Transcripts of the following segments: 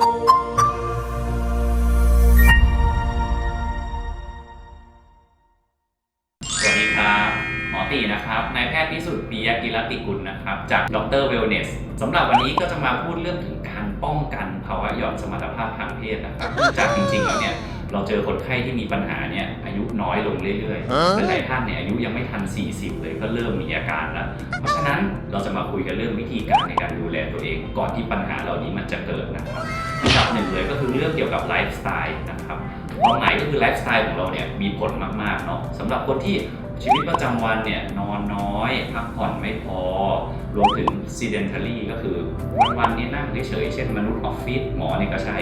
สวัสดีครับ หมอตีนะครับ นายแพทย์พิสุทธิ์ปียกิรติกุลนะครับ จากดรเวลเนสสำหรับวันนี้ก็จะมาพูดเรื่องถึงการป้องกันภาวะหย่อนสมรรถภาพทางเพศนะครับ จากจริงๆแล้วเนี่ยเราเจอคนไข้ที่มีปัญหาเนี่ยอายุน้อยลงเรื่อยๆหลายท่านเนี่ยอายุยังไม่ทัน 40 เลยก็เริ่มมีอาการแล้ว เพราะฉะนั้นเราจะมาคุยกันเรื่องวิธีการในการดูแลตัวเอง ก่อนที่ปัญหาเหล่านี้มันจะเกิดนะครับ อันดับหนึ่งเลยก็คือเรื่องเกี่ยวกับไลฟ์สไตล์นะครับความหมายก็คือไลฟ์สไตล์ของเราเนี่ยมีผลมากๆเนาะสำหรับคนที่ชีวิตประจำวันเนี่ยนอนน้อย พักผ่อนไม่พอ รวมถึง sedentary ก็คือวันๆนี่นั่งเฉยๆเช่นมนุษย์ออฟฟิศหมอนี่ก็ใช่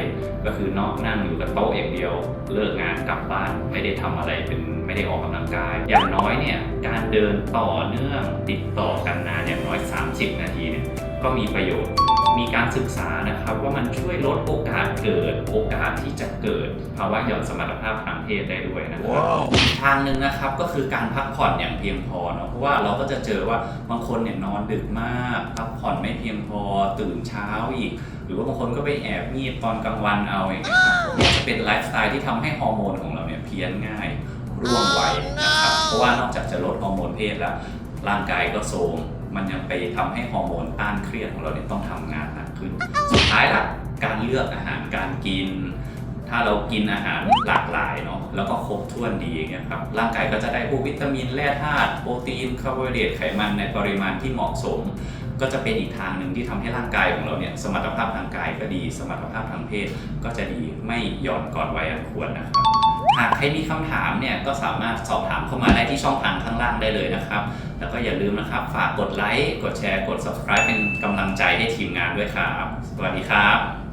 ก็คือนอกนั่งอยู่กับโต๊ะอย่างเดียว เลิกงานกลับบ้านไม่ได้ทำอะไรเป็นไม่ได้ออกกำลังกาย อย่างน้อยเนี่ยการเดินต่อเนื่องติดต่อกันนานอย่างน้อย 30 นาทีเนี่ย ก็มีประโยชน์ มีการศึกษานะครับว่ามันช่วยลดโอกาสเกิดโอกาสที่จะเกิดภาวะหย่อนสมรรถภาพทางเพศได้ด้วยนะครับอีกทางหนึ่งนะครับก็คือการพักผ่อนอย่างเพียงพอเนาะเพราะว่าเราก็จะเจอว่าบางคนเนี่ยนอนดึกมากพักผ่อนไม่เพียงพอตื่นเช้าอีก หรือว่าบางคนก็ไปแอบงีบตอนกลางวันเอาอย่างเงี้ยครับก็จะเป็นไลฟ์สไตล์ที่ทำให้ฮอร์โมนของเราเนี่ยเพี้ยนง่ายร่วงไวนะครับเพราะว่านอกจากจะลดฮอร์โมนเพศแล้วร่างกายก็โทรม มันยังไปทำให้ฮอร์โมนต้านเครียดของเราเนี่ยต้องทำงานหนักขึ้น สุดท้ายล่ะการเลือกอาหารการกิน ถ้าเรากินอาหารหลากหลายเนาะแล้วก็ครบถ้วนดีอย่างเงี้ยครับร่างกายก็จะได้พวกวิตามินแร่ธาตุโปรตีนคาร์โบไฮเดรตไขมันในปริมาณที่เหมาะสม ก็จะเป็นอีกทางหนึ่งที่ทำให้ร่างกายของเราเนี่ยสมรรถภาพทางกายก็ดี สมรรถภาพทางเพศก็จะดีไม่หย่อนก่อนวัยอันควรนะครับ หากใครมีคำถามเนี่ยก็สามารถสอบถามเข้ามาได้ที่ช่องทางข้างล่างได้เลยนะครับ แล้วก็อย่าลืมนะครับ ฝากกดไลค์ กดแชร์ กด subscribe เป็นกำลังใจให้ทีมงานด้วยครับ สวัสดีครับ